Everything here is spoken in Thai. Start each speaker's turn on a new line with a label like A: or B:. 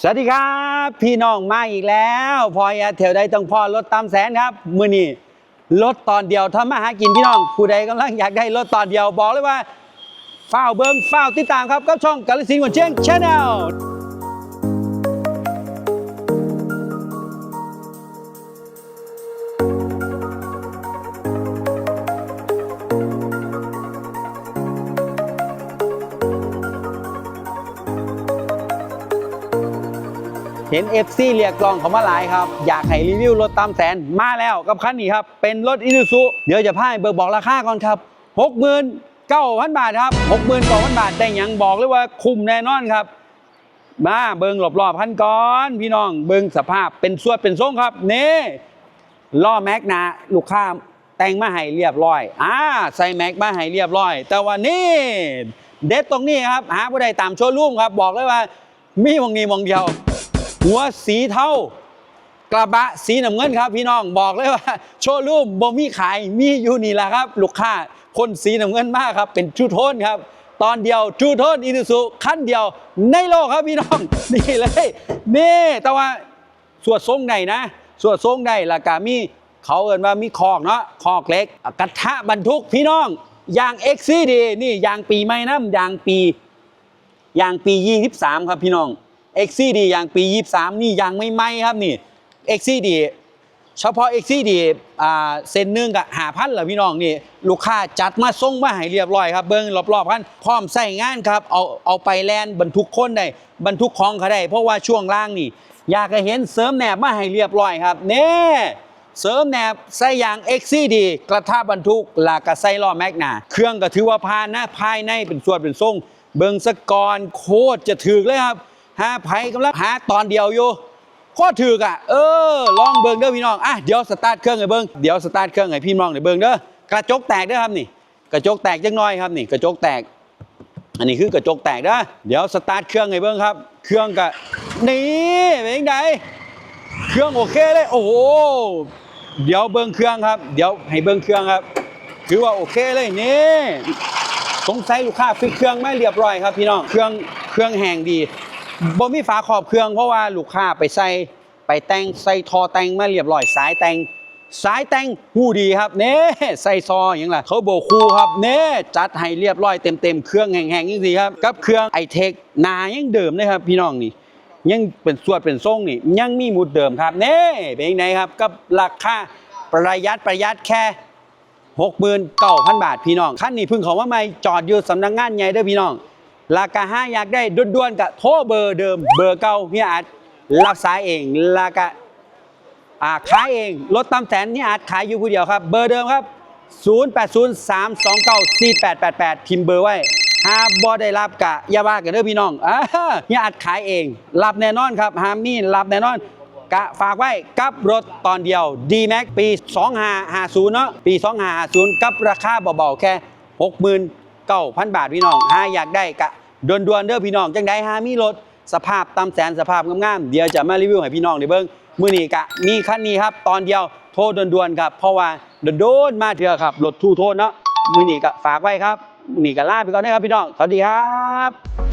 A: สวัสดีครับ พี่น้องมาอีกแล้ว พอยาเทวใดต้องพอรถตามแสนครับ มือนี้รถตอนเดียวทำมาหากินพี่น้องผู้ใดกำลังอยากได้รถตอนเดียวบอกเลยว่าฝ้าวเบิ้งฝ้าวติดตามครับกับช่องกาลสินธุ์คนเชียงชาแนล เห็น FC เรียกร้องเขามาหลายครับ อยากให้รีวิวรถตามแสนมาแล้วกับคันนี้ครับ เป็นรถอินูซุเดี๋ยวจะพาให้เบิกบอกราคาก่อนครับ69,000 บาทครับ69,000 บาทได้หยังบอกเลยว่าคุ้มแน่นอนครับ มาเบิงรอบๆพันก่อน พี่น้องเบิงสภาพเป็นสวดเป็นทรงครับนี่ล้อแม็กนะลูกค้าแต่งมาให้เรียบร้อยอ่าใส่แม็กมาให้เรียบร้อย แต่ว่านี่เด็ดตรงนี้ครับหาผู้ใดตามโชว์รูมครับ บอกเลยว่ามีมองนี้มองเดียว หัวสีเทากระบะสีน้ำเงินครับ พี่น้องบอกเลยว่า โชว์รูมบ่มีขายมีอยู่นี่แหละครับ ลูกค้าคนสีน้ำเงินมากครับ เป็นทูโทนครับ ตอนเดียวทูโทนอินุสุขั้นเดียวในโลกครับพี่น้อง นี่เลยนี่แต่ว่าสวดทรงใดนะ สวดทรงใดละกามีเขาเอินว่ามีคอกเนาะคอกเล็ก กระทะบรรทุกพี่น้องยางเอ็กซี่ดีนี่ยางปีใหม่น้ำยางปียางปี 23 ครับพี่น้อง XCD ยางปี 23 นี่ยางไม่ไหมครับนี่ XCD เฉพาะ XCD อ่าเส้นหนึงกับหาพันเหรอพี่น้องนี่ ลูกค้าจัดมาส่งมาให้เรียบร้อยครับเบิ้งรอบๆกันพร้อมใส่งานครับเอาเอาไปแลนบรรทุกคนได้บรรทุกของเขาได้เพราะว่าช่วงล่างนี่ อยากจะเห็นเสริมแหนบมาให้เรียบร้อยครับเน่เสริมแหนบใส่ยาง XCD กระทะบรรทุกลากระใส่ล้อแม็กนาเครื่องก็ถือว่าพานนะภายในเป็นส่วนเป็นทรงเบิ้งสกอนโคตรจะถึกเลยครับ หาไผกำลังหาตอนเดียวอยู่โคตรถึกอะเออลองเบิงเด้อพี่น้องอะเดี๋ยวสตาร์ทเครื่องให้เบิงเดี๋ยวสตาร์ทเครื่องให้พี่น้องให้เบิงเด้อกระจกแตกเด้อครับนี่ กระจกแตกจังน้อยครับนี่ กระจกแตก อันนี้คือกระจกแตกนะเดี๋ยวสตาร์ทเครื่องให้เบิ้งครับ เครื่องก็นี่เป็นยังไงเครื่องโอเคเลยโอ้โหเดี๋ยวเบิ้งเครื่องครับ เดี๋ยวให้เบิ้งเครื่องครับ ถือว่าโอเคเลยนี่สงสัยลูกค้าฟิกเครื่องไม่เรียบร้อยครับพี่น้องเครื่องเครื่องแห้งดี บ่มีฝาขอบเครื่องเพราะว่าลูกค้าไปใส่ไปแต่งใส่ทอแต่งมาเรียบร้อยสายแต่งสายแต่งหูดีครับเน่ใส่ซออย่างไรเขาโบกคูครับเน่จัดให้เรียบร้อยเต็มเต็มเครื่องแห้งๆจริงๆครับกับเครื่องไอเทคนายังเดิมเลยครับ พี่น้องนี่ ยังเป็นสวดเป็นทรงนี่ ยังมีมุดเดิมครับเน่เป็นยังไงครับกับราคาประหยัดประหยัดแค่69,000บาทพี่น้องคันนี้พิ่งเขาว่าไม่จอดอยู่สำนักงานใหญ่เด้อพี่น้อง ราคาห้าอยากได้ด่วนๆกับโทรเบอร์เดิม เบอร์เก่าพี่อาจรับสายเองราคาอ่าขายเองรถตามแสนนี่อาจขายอยู่ผู้เดียวครับ เบอร์เดิมครับ 0803294888 พิมพ์เบอร์ไว้หาบอได้รับกะอยาบ้ากันเด้อพี่น้องอ่านี่อาจขายเอง รับแน่นอนครับฮามีรับแน่นอนกะฝากไว้กับรถตอนเดียว D-Max ปี 2550 เนาะปี 2550 กับราคาเบาๆแค่ เก้าพันบาทพี่น้องหาอยากได้กะด่วนๆเด้อพี่น้องจังได้หามีรถสภาพตามแสนสภาพงามๆเดี๋ยวจะมารีวิวให้พี่น้องได้เบิ่งมื้อนี้กะมีคันนี้ครับ ตอนเดียวโทรด่วนๆครับ เพราะว่าโดนๆมาเถอะครับรถทูโทนเนาะมื้อนี้กะฝากไว้ครับมือนี้กะลาไปก่อนนะครับพี่น้องสวัสดีครับ